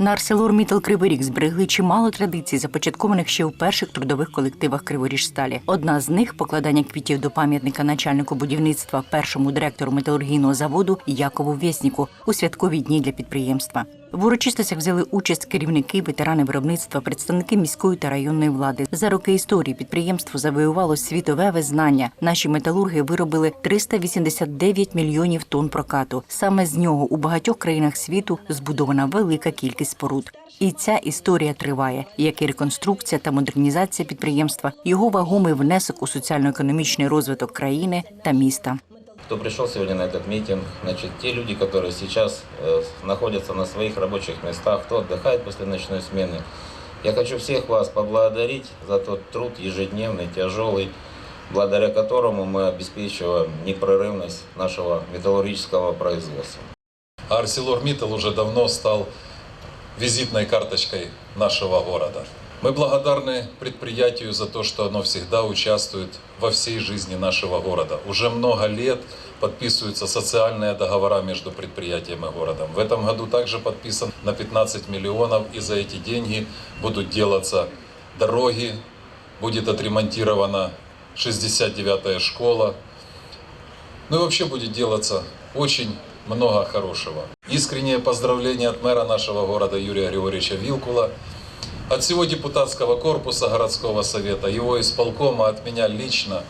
На ArcelorMittal Кривий Ріг зберегли чимало традицій, започаткованих ще у перших трудових колективах Криворіжсталі. Одна з них покладання квітів до пам'ятника начальнику будівництва, першому директору металургійного заводу Якову Вєсніку у святкові дні для підприємства. В урочистостях взяли участь керівники, ветерани виробництва, представники міської та районної влади. За роки історії підприємство завоювало світове визнання. Наші металурги виробили 389 мільйонів тонн прокату. Саме з нього у багатьох країнах світу збудована велика кількість споруд. І ця історія триває, як і реконструкція та модернізація підприємства, його вагомий внесок у соціально-економічний розвиток країни та міста. Кто пришел сегодня на этот митинг, значит, те люди, которые сейчас э, находятся на своих рабочих местах, кто отдыхает после ночной смены. Я хочу всех вас поблагодарить за тот труд ежедневный, тяжелый, благодаря которому мы обеспечиваем непрерывность нашего металлургического производства. ArcelorMittal уже давно стал визитной карточкой нашего города. Мы благодарны предприятию за то, что оно всегда участвует во всей жизни нашего города. Уже много лет подписываются социальные договора между предприятием и городом. В этом году также подписан на 15 миллионов, и за эти деньги будут делаться дороги, будет отремонтирована 69-я школа, ну и вообще будет делаться очень много хорошего. Искреннее поздравление от мэра нашего города Юрия Григорьевича Вилкула, от всего депутатского корпуса городского совета, его исполкома, от меня лично.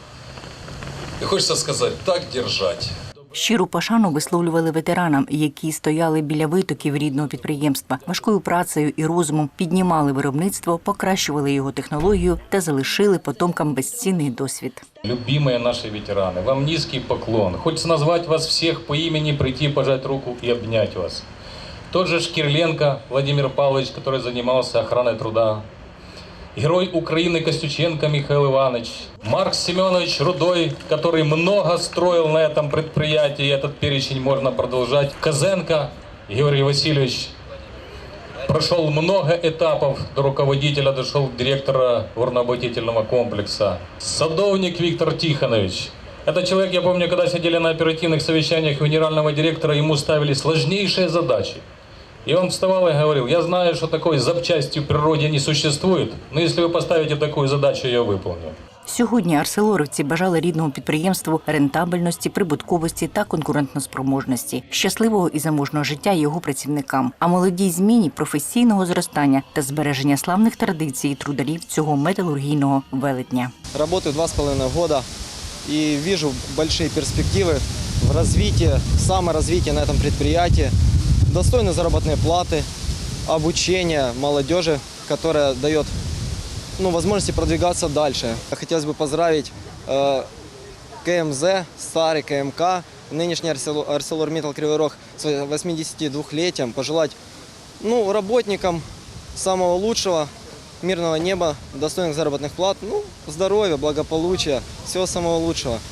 И хочется сказать, так держать. Щиру пошану висловлювали ветеранам, які стояли біля витоків рідного підприємства, важкою працею і розумом піднімали виробництво, покращували його технологію та залишили потомкам безцінний досвід. Любимые наши ветераны, вам низкий поклон. Хочется назвать вас всех по имени, прийти, пожать руку и обнять вас. Тот же Шкирленко Владимир Павлович, который занимался охраной труда. Герой Украины Костюченко Михаил Иванович. Марк Семенович Рудой, который много строил на этом предприятии, этот перечень можно продолжать. Козенко Георгий Васильевич прошел много этапов до руководителя, дошел до директора горнообогатительного комплекса. Садовник Виктор Тихонович. Это человек, я помню, когда сидели на оперативных совещаниях генерального директора, ему ставили сложнейшие задачи. И он вставал и говорил, я знаю, что такой запчасти в природе не существует, но если вы поставите такую задачу, я ее выполню. Сьогодні арселоровці бажали рідному підприємству рентабельності, прибутковості та конкурентноспроможності, щасливого і заможного життя його працівникам, а молодій зміні професійного зростання та збереження славних традицій трударів цього металургійного велетня. Работаю два с половиной года и вижу большие перспективы в развитии, саморазвитии на этом предприятии, Достойные заработные платы, обучение молодежи, которая дает ну, возможности продвигаться дальше. Хотелось бы поздравить э, КМЗ, старый КМК, нынешний ArcelorMittal Кривой Рог с 82-летием, пожелать ну, работникам самого лучшего, мирного неба, достойных заработных плат, ну, здоровья, благополучия, всего самого лучшего.